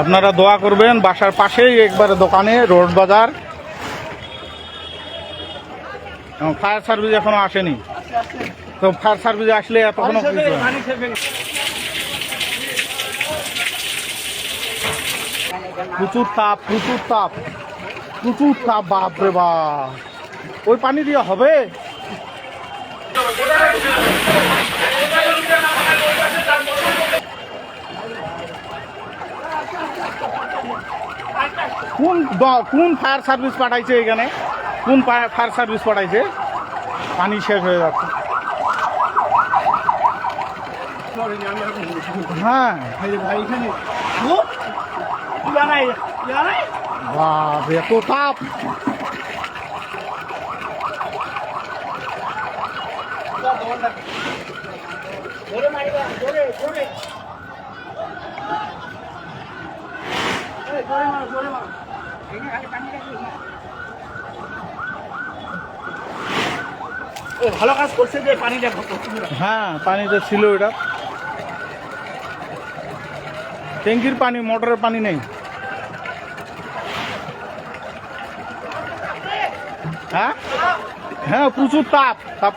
আপনারা দোয়া করবেন বাসার পাশেই একবারে দোকানে রোড বাজার। ফায়ার সার্ভিস এখনও আসেনি। তো ফায়ার সার্ভিস আসলে এতক্ষণ প্রচুর তাপ প্রচুর তাপ। প্রচুর তাপ বাপরে বাপ। ওই পানি দিয়ে হবে? কোন কোন ফায়ার সার্ভিস পাঠাইছে এখানে? কোন ফায়ার সার্ভিস পাঠাইছে? পানি শেষ হয়ে যাচ্ছে। হ্যাঁ। তাপ। ভালো কাজ করছে যে পানিটা হ্যাঁ পানিটা ছিল এটা। ট্যাঙ্কির পানি, মোটরের পানি নেই। হ্যাঁ? হ্যাঁ প্রচুর তাপ। তাপে